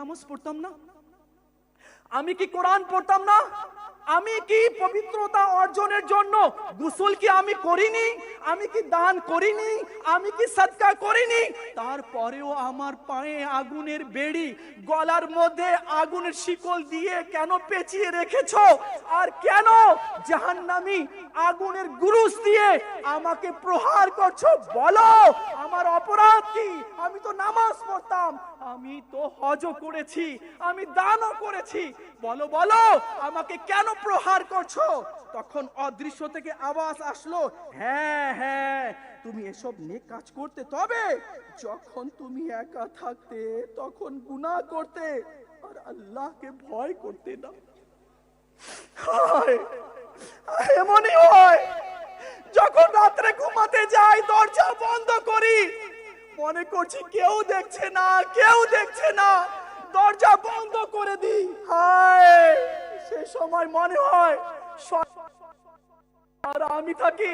নামাজ পড়তাম না। আমি কি কোরআন পড়তাম না? আমি কি পবিত্রতা অর্জনের জন্য গোসল কি আমি করিনি? আমি কি দান করিনি? আমি কি সৎকা করিনি? তারপরেও আমার পায়ে আগুনের বেড়ি, গলার মধ্যে আগুনের শিকল দিয়ে কেন পেঁচিয়ে রেখেছো? আর কেন জাহান্নামী আগুনের গুরুস দিয়ে আমাকে প্রহার করছ? বলো, আমার অপরাধ কি? আমি তো নামাজ পড়তাম। আমি তো হজও করেছি, আমি দানও করেছি। বলো বলো, আমাকে কেন প্রহার করছ? তখন অদৃশ্য থেকে আওয়াজ আসলো হ্যাঁ হ্যাঁ তুমি এসব নিয়ে কাজ করতে তবে, যখন তুমি একা থাকতে, তখন গুনাহ করতে, আর আল্লাহকে ভয় করতে না। এমনই হয়, যখন রাত্রে ঘুমাতে যাই, দরজা বন্ধ করি মনে করছি কেউ দেখছে না, কেউ দেখছে না। দরজা বন্ধ করে দিই। হায়, সে সময় মনে হয় আর আমি থাকি।